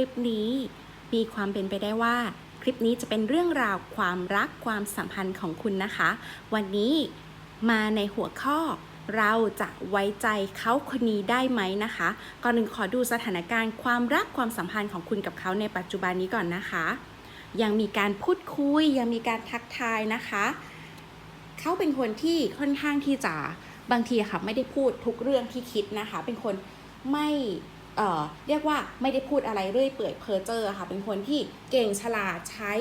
ลิปนี้ มีความเป็นไปได้ว่า คลิปนี้จะเป็นเรื่องราวความรักความสัมพันธ์ของคุณนะคะ วันนี้มาในหัวข้อเราจะไว้ใจเขาคนนี้ได้ไหมนะคะ ก่อนหนึ่งขอดูสถานการณ์ความรักความสัมพันธ์ของคุณกับเขาในปัจจุบันนี้ก่อนนะคะ ยังมีการพูดคุย ยังมีการทักทายนะคะ เขาเป็นคนที่ค่อนข้างที่จะบางทีค่ะไม่ได้พูดทุกเรื่องที่คิดนะคะ เป็นคนไม่ เเรียกว่าไม่ได้พูดอะไรเรื่อยเปื่อยเพ้อเจ้อค่ะ เป็นคนที่เก่งฉลาดใช้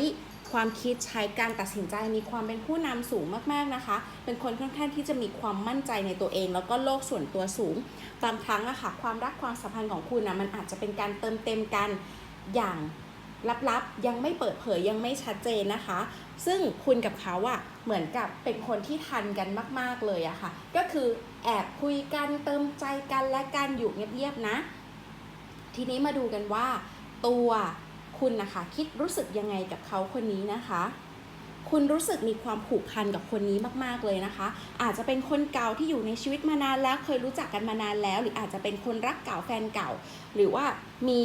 ความคิดใช้การตัดสินใจมีความเป็นผู้นำสูงมากๆนะคะ เป็นคนค่อนข้างที่จะมีความมั่นใจในตัวเอง แล้วก็โลกส่วนตัวสูง บางครั้งอะค่ะความรักความสัมพันธ์ของคุณนะมันอาจจะเป็นการเติมเต็มกันอย่างลับๆ ยังไม่เปิดเผยยังไม่ชัดเจนนะคะ ซึ่งคุณกับเขาอะเหมือนกับเป็นคนที่ทันกันมาก ๆเลยอะค่ะ ก็คือแอบคุยกันเติมใจกันและกันอยู่เงียบๆนะ ทีนี้มาดูกันว่า ตัวคุณนะคะคิดรู้สึกยังไงกับเขาคนนี้นะคะ คุณรู้สึกมีความผูกพันกับคนนี้มากๆเลยนะคะ อาจจะเป็นคนเก่าที่อยู่ในชีวิตมานานแล้วเคยรู้จักกันมานานแล้ว หรืออาจจะเป็นคนรักเก่าแฟนเก่า หรือว่ามี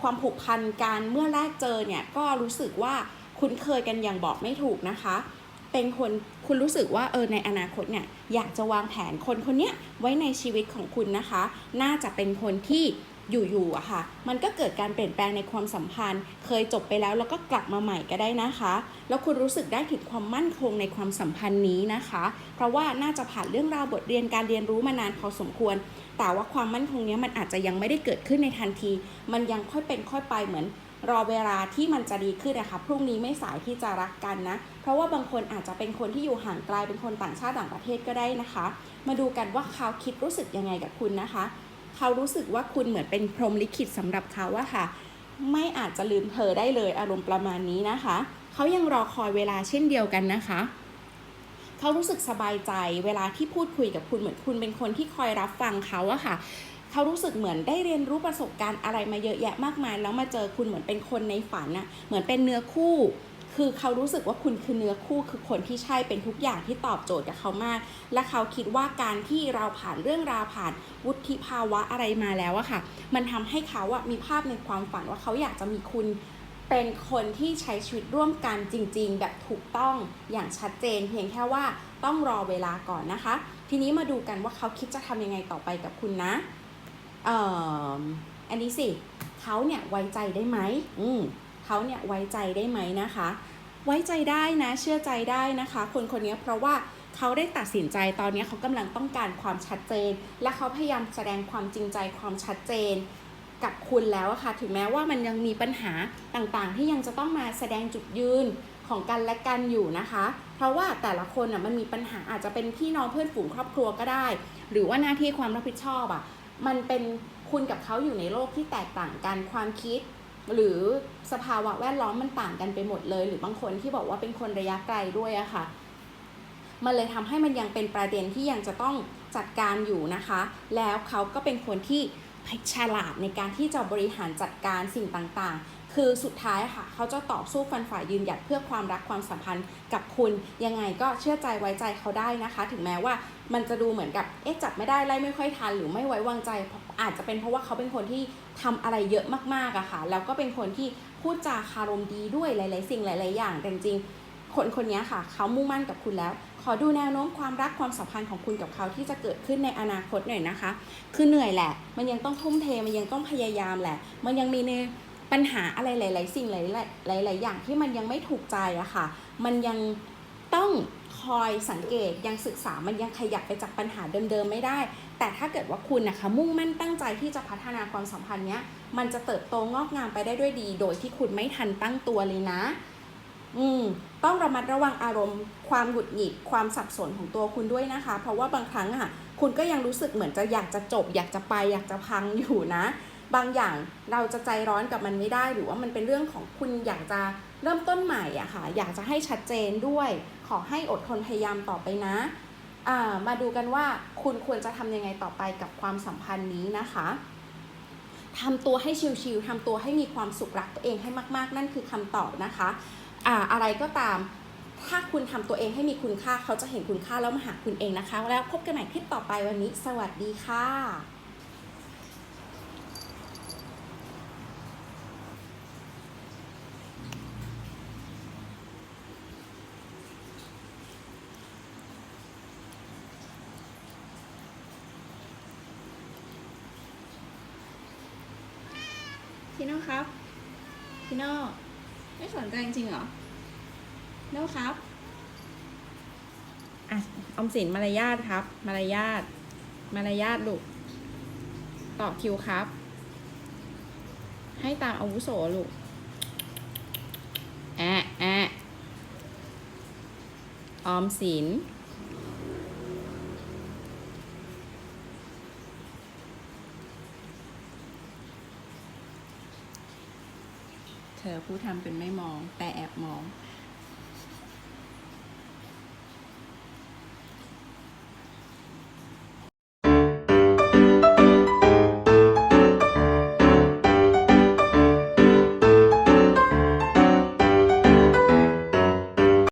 ความผูกพันกันเมื่อแรกเจอเนี่ยก็รู้สึกว่าคุ้นเคยกันอย่างบอกไม่ถูกนะคะ เป็นคนคุณรู้สึกว่าเออในอนาคตเนี่ยอยากจะวางแผนคนคนเนี้ยไว้ในชีวิตของคุณนะคะ น่าจะเป็นคนที่อยู่ๆอะค่ะ มันก็เกิดการเปลี่ยนแปลงในความสัมพันธ์ เคยจบไปแล้วแล้วก็กลับมาใหม่ก็ได้นะคะ แล้วคุณรู้สึกได้ถึงความมั่นคงในความสัมพันธ์นี้นะคะ เพราะว่าน่าจะผ่านเรื่องราวบทเรียนการเรียนรู้มานานพอสมควร แต่ว่าความมั่นคงเนี้ยมันอาจจะยังไม่ได้เกิดขึ้นในทันที มันยังค่อยเป็นค่อยไปเหมือน รอเวลาที่มันจะดีขึ้นนะคะพรุ่งนี้ไม่สายที่จะรักกันนะ เพราะว่าบางคนอาจจะเป็นคนที่อยู่ห่างไกลเป็นคนต่างชาติต่างประเทศก็ได้นะคะ มาดูกันว่าเขาคิดรู้สึกยังไงกับคุณนะคะ เขารู้สึกว่าคุณเหมือนเป็นพรหมลิขิตสำหรับเขาอะค่ะ ไม่อาจจะลืมเธอได้เลยอารมณ์ประมาณนี้นะคะ เขายังรอคอยเวลาเช่นเดียวกันนะคะเขารู้สึกสบายใจเวลาที่พูดคุยกับคุณเหมือนคุณเป็นคนที่คอยรับฟังเขาอะค่ะ เขารู้สึกเหมือนได้เรียนรู้ประสบการณ์อะไรมาเยอะแยะมากมาย แล้วมาเจอคุณเหมือนเป็นคนในฝันน่ะเหมือนเป็นเนื้อคู่ คือเขารู้สึกว่าคุณคือเนื้อคู่คือคนที่ใช่เป็นทุกอย่างที่ตอบโจทย์กับเขามาก และเขาคิดว่าการที่เราผ่านเรื่องราวผ่านวุฒิภาวะอะไรมาแล้วอะค่ะ มันทำให้เขาอะมีภาพในความฝันว่าเขาอยากจะมีคุณเป็นคนที่ใช้ชีวิตร่วมกันจริง ๆ แบบถูกต้องอย่างชัดเจน เพียงแค่ว่าต้องรอเวลาก่อนนะคะ ทีนี้มาดูกันว่าเขาคิดจะทำยังไงต่อไปกับคุณนะ เอ่ออันนี้สิเขาเนี่ยไว้ใจได้ไหมอืมเขาเนี่ยไว้ใจได้ไหมนะคะ ไว้ใจได้นะเชื่อใจได้นะคะ คนคนนี้เพราะว่าเขาได้ตัดสินใจตอนนี้เขากำลังต้องการความชัดเจน และเขาพยายามแสดงความจริงใจความชัดเจนกับคุณแล้วอะค่ะ ถึงแม้ว่ามันยังมีปัญหาต่างๆ ที่ยังจะต้องมาแสดงจุดยืนของกันและกันอยู่นะคะ เพราะว่าแต่ละคนอะมันมีปัญหาอาจจะเป็นพี่น้องเพื่อนฝูงครอบครัวก็ได้ หรือว่าหน้าที่ความรับผิดชอบอะ มันเป็นคุณกับเขาอยู่ในโลกที่แตกต่างกันความคิด หรือสภาวะแวดล้อมมันต่างกันไปหมดเลย หรือบางคนที่บอกว่าเป็นคนระยะไกลด้วยอะค่ะ มันเลยทำให้มันยังเป็นประเด็นที่ยังจะต้องจัดการอยู่นะคะ แล้วเขาก็เป็นคนที่ฉลาดในการที่จะบริหารจัดการสิ่งต่างๆ คือสุดท้ายค่ะ เขาจะต่อสู้ฟันฝ่ายืนหยัดเพื่อความรักความสัมพันธ์กับคุณ ยังไงก็เชื่อใจไว้ใจเขาได้นะคะ ถึงแม้ว่ามันจะดูเหมือนกับ เอ๊ะ จับไม่ได้ ไล่ไม่ค่อยทัน หรือไม่ไว้วางใจ อาจจะเป็นเพราะว่าเขาเป็นคนที่ทำอะไรเยอะมากๆอะค่ะ แล้วก็เป็นคนที่พูดจาคารมดีด้วยหลาย ๆ สิ่งหลาย ๆ อย่าง แต่จริงคนคนนี้ค่ะ เขามุ่งมั่นกับคุณแล้ว ขอดูแนวโน้มความรักความสัมพันธ์ของคุณกับเขาที่จะเกิดขึ้นในอนาคตหน่อยนะคะ คือเหนื่อยแหละ มันยังต้องทุ่มเท มันยังต้องพยายามแหละ มันยังมีใน ปัญหาอะไรหลาย ๆ สิ่งหลายๆหลาย ๆ อย่างที่มันยังไม่ถูกใจอะค่ะ มันยังต้องคอยสังเกตยังศึกษามันยังขยับไปจากปัญหาเดิม ๆ ไม่ได้ แต่ถ้าเกิดว่าคุณนะคะมุ่งมั่นตั้งใจที่จะพัฒนาความสัมพันธ์เนี้ย มันจะเติบโตงอกงามไปได้ด้วยดี โดยที่คุณไม่ทันตั้งตัวเลยนะ อืม ต้องระมัดระวังอารมณ์ ความหงุดหงิด ความสับสนของตัวคุณด้วยนะคะ เพราะว่าบางครั้งอะคุณก็ยังรู้สึกเหมือนจะอยากจะจบ อยากจะไป อยากจะพังอยู่นะ บางอย่างเราจะใจร้อนกับมันไม่ได้ หรือว่ามันเป็นเรื่องของคุณอยากจะเริ่มต้นใหม่อะค่ะ อยากจะให้ชัดเจนด้วย ขอให้อดทนพยายามต่อไปนะมาดูกันว่าคุณควรจะทำยังไงต่อไปกับความสัมพันธ์นี้นะคะทำตัวให้ชิลๆทำตัวให้มีความสุขรักตัวเองให้มากๆ นั่นคือคำตอบนะคะอ่าอะไรก็ตาม ถ้าคุณทำตัวเองให้มีคุณค่าเขาจะเห็นคุณค่าแล้วมาหาคุณเองนะคะ แล้วพบกันใหม่คลิปต่อไปวันนี้ สวัสดีค่ะ โน่ครับพี่โน่ไม่สนใจจริงเหรอโน่ครับอะออมสินมารยาทครับ มารยาทมารยาทลูกต่อคิวครับ ให้ตามอาวุโสลูกแอะแอะออมสิน ธอผู้ทำเป็นไม่มอง แต่แอบมอง